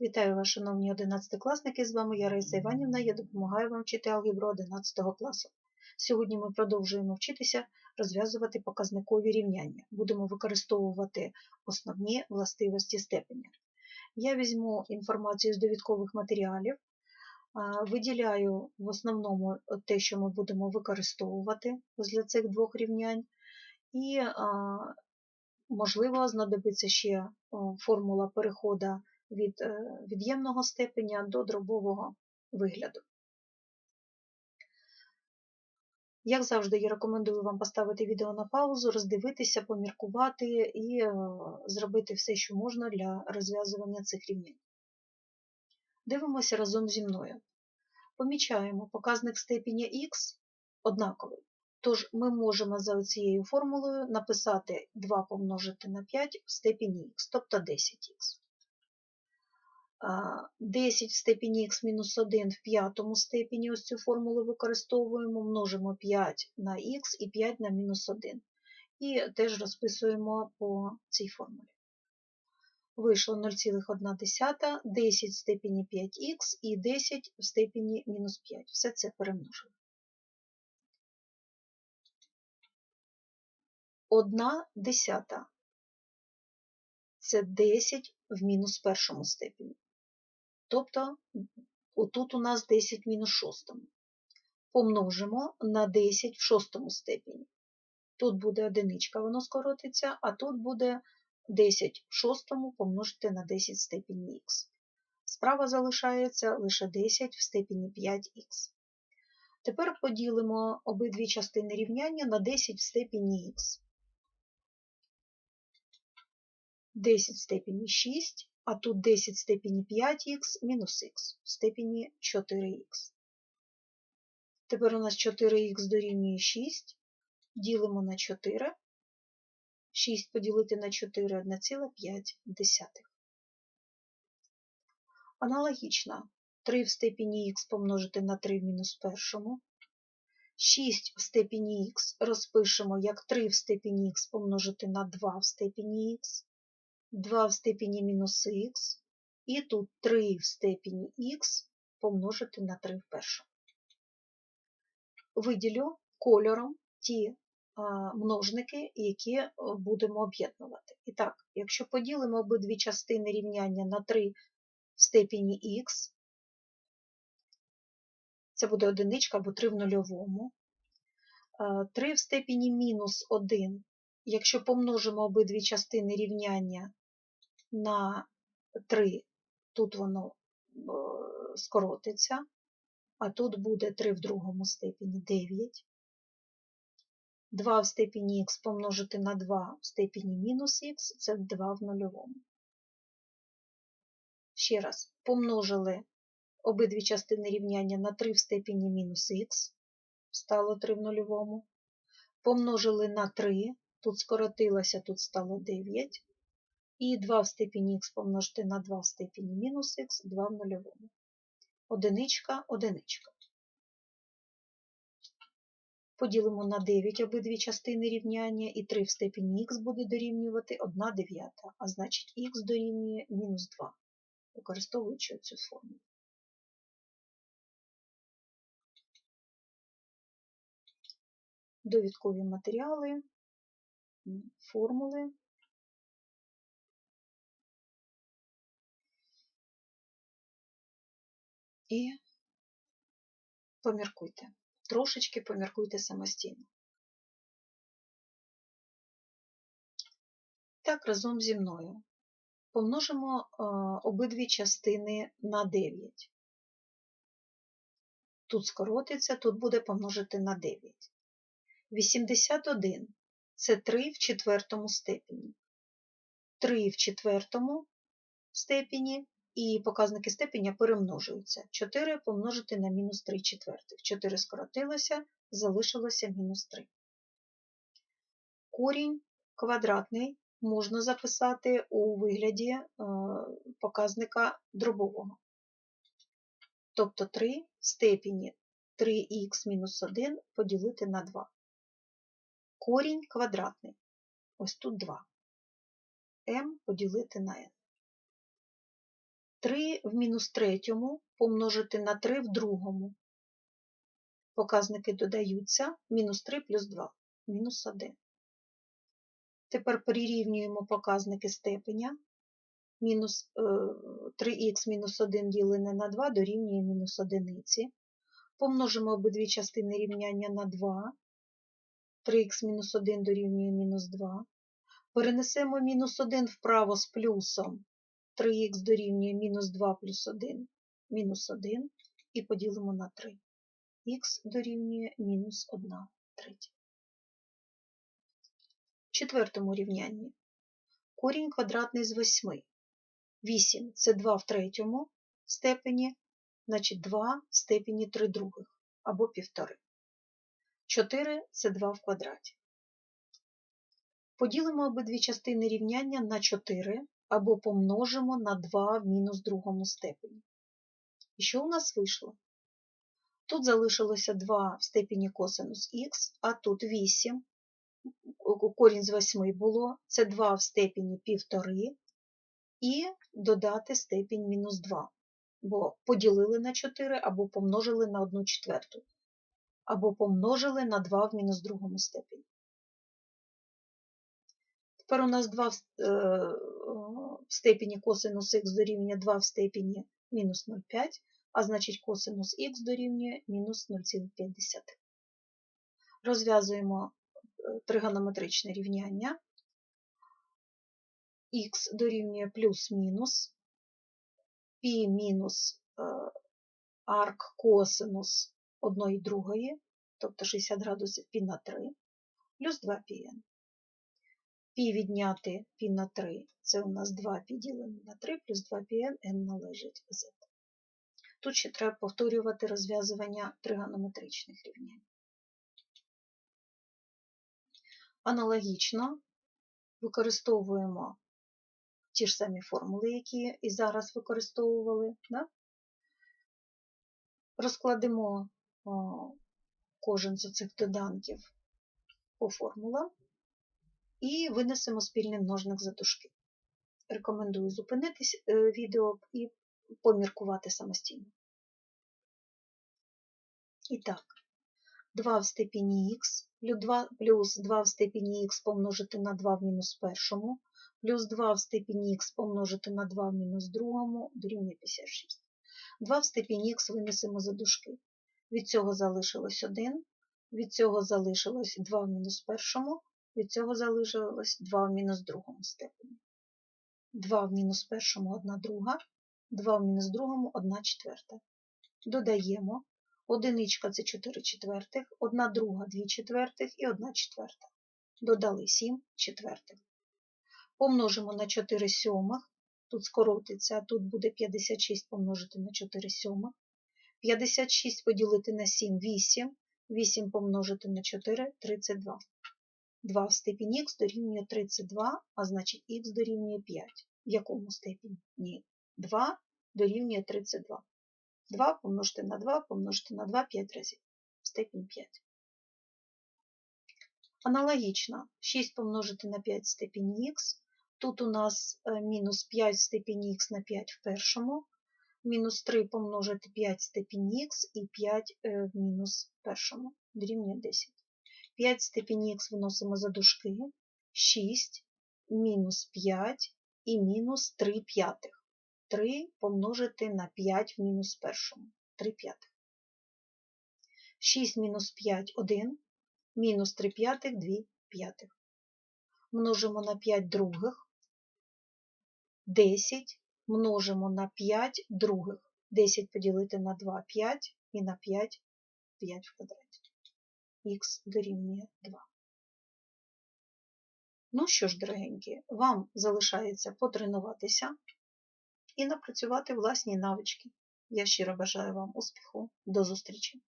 Вітаю вас, шановні 11-класники, з вами я Раїса Іванівна, я допомагаю вам вчити алгебру 11 класу. Сьогодні ми продовжуємо вчитися розв'язувати показникові рівняння. Будемо використовувати основні властивості степеня. Я візьму інформацію з довідкових матеріалів, виділяю в основному те, що ми будемо використовувати для цих двох рівнянь, і, можливо, знадобиться ще формула переходу від е, від'ємного степеня до дробового вигляду. Як завжди, я рекомендую вам поставити відео на паузу, роздивитися, поміркувати і е, зробити все, що можна для розв'язування цих рівнянь. Дивимося разом зі мною. Помічаємо показник степеня х однаковий. Тож ми можемо за цією формулою написати 2 помножити на 5 в степені х, тобто 10х. 10 в степені х мінус 1 в п'ятому степені, ось цю формулу використовуємо, множимо 5 на х і 5 на мінус 1. І теж розписуємо по цій формулі. Вийшло 0,1, 10 в степені 5х і 10 в степені мінус 5. Все це перемножили. 1 десята. Це 10 в мінус першому степені. Тобто отут у нас 10 в мінус шостому. Помножимо на 10 в шостому степені. Тут буде одиничка, воно скоротиться, а тут буде 10 в шостому помножити на 10 в степені х. Справа залишається лише 10 в степені 5х. Тепер поділимо обидві частини рівняння на 10 в степені х. 10 в степені 6 а тут 10 в степені 5х мінус х в степені 4х. Тепер у нас 4х дорівнює 6, ділимо на 4, 6 поділити на 4 1,5. Аналогічно 3 в степені х помножити на 3 в мінус першому. 6 в степені х розпишемо як 3 в степені х помножити на 2 в степені х. 2 в степені мінус х, і тут 3 в степені х помножити на 3 в першому. Виділю кольором ті множники, які будемо об'єднувати. І так, якщо поділимо обидві частини рівняння на 3 в степені х, це буде одиничка або 3 в нульовому. 3 в степені мінус 1, якщо помножимо обидві частини рівняння на 3, тут воно е, скоротиться, а тут буде 3 в другому степені 9. 2 в степені х помножити на 2 в степені мінус х це 2 в нульовому. Ще раз, помножили обидві частини рівняння на 3 в степені мінус х, стало 3 в нульовому. Помножили на 3, тут скоротилося, тут стало 9. І 2 в степені х помножити на 2 в степені мінус х, 2 в нульовому. Одиничка, одиничка. Поділимо на 9 обидві частини рівняння, і 3 в степені х буде дорівнювати 1 дев'ята, а значить х дорівнює мінус 2, використовуючи цю формулу. Довідкові матеріали, формули. І поміркуйте. Трошечки поміркуйте самостійно. Так, разом зі мною. Помножимо обидві частини на 9. Тут скоротиться, тут буде помножити на 9. 81 це 3 в четвертому степені. 3 в четвертому степені і показники степеня перемножуються. 4 помножити на мінус 3 четвертих. 4 скоротилося, залишилося мінус 3. Корінь квадратний можна записати у вигляді е, показника дробового. Тобто 3 в степені 3х мінус 1 поділити на 2. Корінь квадратний. Ось тут 2. m поділити на n. 3 в мінус третьому помножити на 3 в другому. Показники додаються мінус 3 плюс 2, мінус 1. Тепер прирівнюємо показники степеня. Мінус 3х мінус 1 ділене на 2 дорівнює мінус 1. Помножимо обидві частини рівняння на 2. 3х мінус 1 дорівнює мінус 2. Перенесемо мінус 1 вправо з плюсом. 3х дорівнює мінус 2 плюс 1, мінус 1 і поділимо на 3. х дорівнює мінус 1 третя. В четвертому рівнянні корінь квадратний з 8. 8 це 2 в третьому степені, значить 2 в степені 3 других або 1,5. 4 це 2 в квадраті. Поділимо обидві частини рівняння на 4 або помножимо на 2 в мінус другому степені. І що у нас вийшло? Тут залишилося 2 в степені косинус х, а тут 8, корінь з 8 було, це 2 в степені 1,5 і додати степінь мінус 2, бо поділили на 4 або помножили на 1 четверту, або помножили на 2 в мінус другому степені. Тепер у нас 2 е, в степені косинус х дорівнює 2 в степені мінус 0,5, а значить косинус х дорівнює мінус 0,5. Розв'язуємо е, тригонометричне рівняння. х дорівнює плюс-мінус π мінус е, арк косинус 1 і тобто 60 градусів π на 3, плюс 2 πn Пі відняти пі на 3 це у нас 2 пі ділене на 3 плюс 2 πn, n належить z. Тут ще треба повторювати розв'язування тригонометричних рівнянь. Аналогічно використовуємо ті ж самі формули, які і зараз використовували. Да? Розкладемо кожен з цих доданків по формулам і винесемо спільний множник за дужки. Рекомендую зупинитись відео і поміркувати самостійно. І так, 2 в степені х плюс 2 в степені х помножити на 2 в мінус першому, плюс 2 в степені х помножити на 2 в мінус другому дорівнює 56. 2 в степені х винесемо за дужки. Від цього залишилось 1, від цього залишилось 2 в мінус першому, від цього залишилось 2 в мінус другому степені. 2 в мінус першому 1 друга, 2 в мінус другому 1 четверта. Додаємо. Одиничка це 4 четвертих, 1 друга 2 четвертих і 1 четверта. Додали 7 четвертих. Помножимо на 4 сьомих. Тут скоротиться, а тут буде 56 помножити на 4 сьомих. 56 поділити на 7 8. 8 помножити на 4 32. 2 в степені х дорівнює 32, а значить х дорівнює 5. В якому степені? Ні. 2 дорівнює 32. 2 помножити на 2, помножити на 2 5 разів. Степінь 5. Аналогічно, 6 помножити на 5 в степені х. Тут у нас мінус 5 в степені х на 5 в першому, мінус 3 помножити 5 в степені х і 5 в мінус першому, дорівнює 10. 5 в степені х виносимо за дужки, 6, мінус 5 і мінус 3 п'ятих. 3 помножити на 5 в мінус першому, 3 п'ятих. 6 мінус 5 – 1, мінус 3 п'ятих – 2 п'ятих. Множимо на 5 других, 10, множимо на 5 других. 10 поділити на 2 – 5 і на 5 – 5 в квадраті х дорівнює 2. Ну що ж, дорогенькі, вам залишається потренуватися і напрацювати власні навички. Я щиро бажаю вам успіху. До зустрічі!